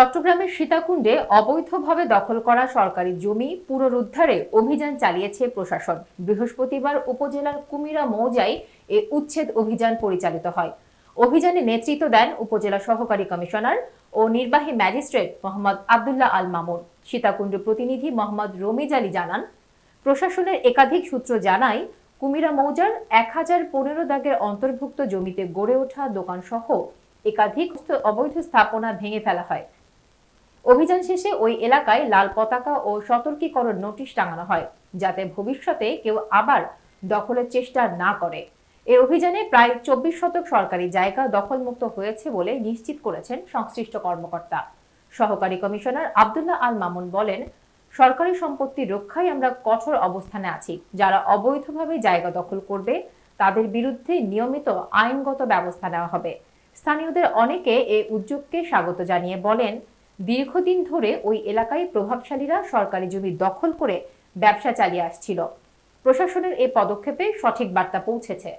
চট্টগ্রামের সীতাকুণ্ডে অবৈধভাবে দখল করা সরকারি জমি পুনরুদ্ধারে অভিযান চালিয়েছে প্রশাসন। বৃহস্পতিবার উপজেলার কুমিরা মৌজায় এ উচ্ছেদ অভিযান পরিচালিত হয়। অভিযানে নেতৃত্ব দেন উপজেলা সহকারী কমিশনার ও নির্বাহী ম্যাজিস্ট্রেট মোহাম্মদ আবদুল্লাহ আল মামুন। সীতাকুণ্ড প্রতিনিধি মোহাম্মদ রমিজ আলী জানান, প্রশাসনের একাধিক সূত্র জানায়, কুমিরা মৌজার এক হাজার পনেরো দাগের অন্তর্ভুক্ত জমিতে গড়ে ওঠা দোকানসহ একাধিক অবৈধ স্থাপনা ভেঙে ফেলা হয়। অভিযান শেষে ওই এলাকায় লাল পতাকা ও সতর্কীকরণ নোটিশ টাঙানো হয়, যাতে ভবিষ্যতে কেউ আবার দখলের চেষ্টা না করে। এই অভিযানে প্রায় চব্বিশ শতক সরকারি জায়গা দখলমুক্ত হয়েছে বলে নিশ্চিত করেছেন সংশ্লিষ্ট কর্মকর্তা। সহকারী কমিশনার আবদুল্লাহ আল মামুন বলেন, সরকারি সম্পত্তি রক্ষায় আমরা কঠোর অবস্থানে আছি। যারা অবৈধভাবে জায়গা দখল করবে, তাদের বিরুদ্ধে নিয়মিত আইনগত ব্যবস্থা নেওয়া হবে। স্থানীয়দের অনেকে এই উদ্যোগকে স্বাগত জানিয়ে বলেন দীর্ঘদিন ধরে ওই এলাকায় প্রভাবশালীরা সরকারি জমি দখল করে ব্যবসা চালিয়ে আসছিল। প্রশাসনের এই পদক্ষেপে সঠিক বার্তা পৌঁছেছে।